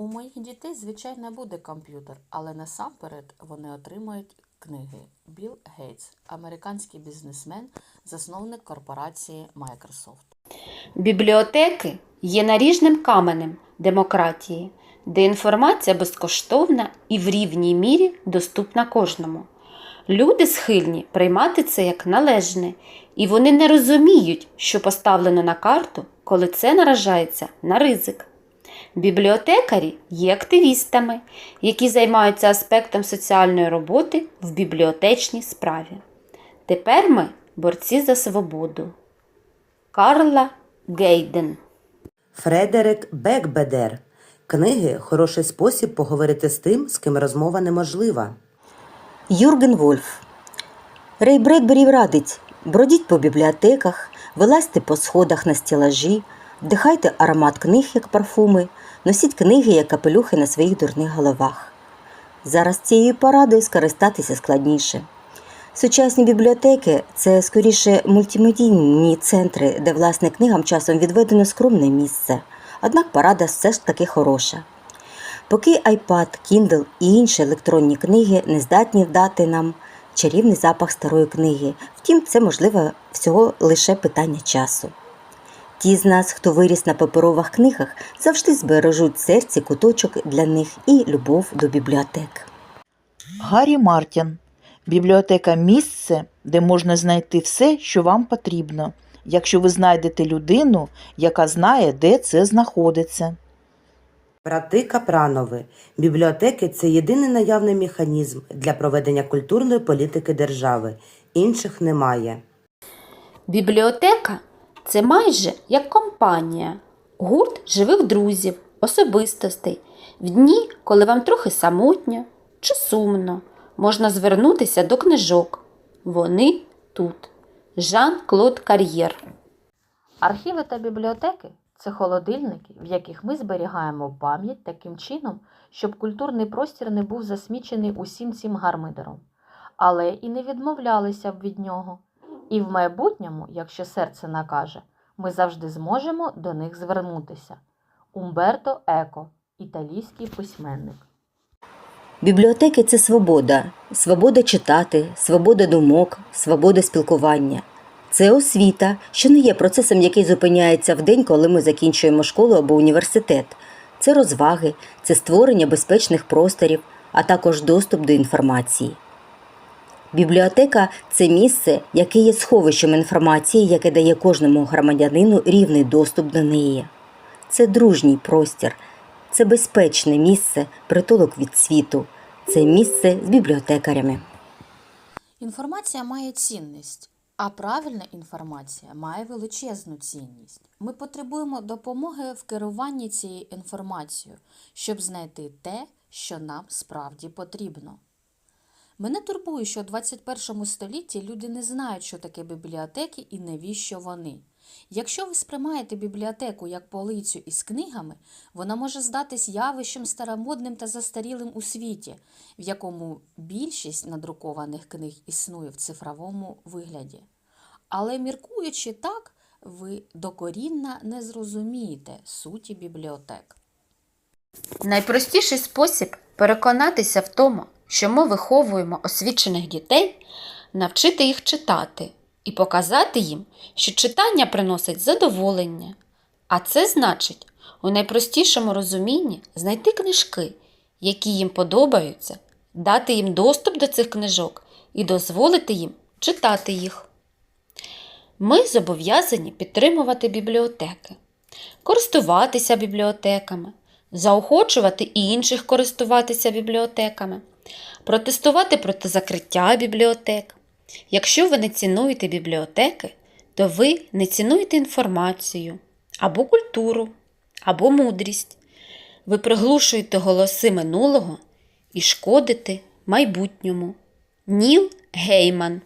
У моїх дітей, звичайно, буде комп'ютер, але насамперед вони отримають книги. Білл Гейтс, американський бізнесмен, засновник корпорації Microsoft. Бібліотеки є наріжним каменем демократії, де інформація безкоштовна і в рівній мірі доступна кожному. Люди схильні приймати це як належне, і вони не розуміють, що поставлено на карту, коли це наражається на ризик. Бібліотекарі є активістами, які займаються аспектом соціальної роботи в бібліотечній справі. Тепер ми борці за свободу. Карла Гейден Фредерик Бекбедер. Книги хороший спосіб поговорити з тим, з ким розмова неможлива. Юрген Вольф. Рей Бредбері радить бродіть по бібліотеках, вилазьте по сходах на стілажі, вдихайте аромат книг, як парфуми, носіть книги, як капелюхи на своїх дурних головах. Зараз цією порадою скористатися складніше. Сучасні бібліотеки це скоріше мультимедійні центри, де власне книгам часом відведено скромне місце. Однак порада все ж таки хороша. Поки iPad, Kindle і інші електронні книги не здатні дати нам чарівний запах старої книги, втім, це можливо всього лише питання часу. Ті з нас, хто виріс на паперових книгах, завжди збережуть серці куточок для них і любов до бібліотек. Гаррі Мартін. Бібліотека місце, де можна знайти все, що вам потрібно, якщо ви знайдете людину, яка знає, де це знаходиться. Брати Капранови. Бібліотеки це єдиний наявний механізм для проведення культурної політики держави. Інших немає. Бібліотека це майже як компанія, гурт живих друзів, особистостей. В дні, коли вам трохи самотньо чи сумно, можна звернутися до книжок. Вони тут. Жан-Клод Кар'єр. Архіви та бібліотеки це холодильники, в яких ми зберігаємо пам'ять таким чином, щоб культурний простір не був засмічений усім цим гармидером, але і не відмовлялися б від нього. І в майбутньому, якщо серце накаже, ми завжди зможемо до них звернутися. Умберто Еко, італійський письменник. Бібліотеки це свобода, свобода читати, свобода думок, свобода спілкування. Це освіта, що не є процесом, який зупиняється в день, коли ми закінчуємо школу або університет. Це розваги, це створення безпечних просторів, а також доступ до інформації. Бібліотека це місце, яке є сховищем інформації, яке дає кожному громадянину рівний доступ до неї. Це дружній простір, це безпечне місце, притулок від світу, це місце з бібліотекарями. Інформація має цінність, а правильна інформація має величезну цінність. Ми потребуємо допомоги в керуванні цією інформацією, щоб знайти те, що нам справді потрібно. Мене турбує, що у 21 столітті люди не знають, що таке бібліотеки і навіщо вони. Якщо ви сприймаєте бібліотеку як полицю із книгами, вона може здатись явищем старомодним та застарілим у світі, в якому більшість надрукованих книг існує в цифровому вигляді. Але міркуючи так, ви докорінно не зрозумієте суті бібліотек. Найпростіший спосіб переконатися в тому, що ми виховуємо освічених дітей, навчити їх читати і показати їм, що читання приносить задоволення. А це значить, у найпростішому розумінні знайти книжки, які їм подобаються, дати їм доступ до цих книжок і дозволити їм читати їх. Ми зобов'язані підтримувати бібліотеки, користуватися бібліотеками, заохочувати і інших користуватися бібліотеками, протестувати проти закриття бібліотек. Якщо ви не цінуєте бібліотеки, то ви не цінуєте інформацію або культуру, або мудрість. Ви приглушуєте голоси минулого і шкодите майбутньому. Ніл Гейман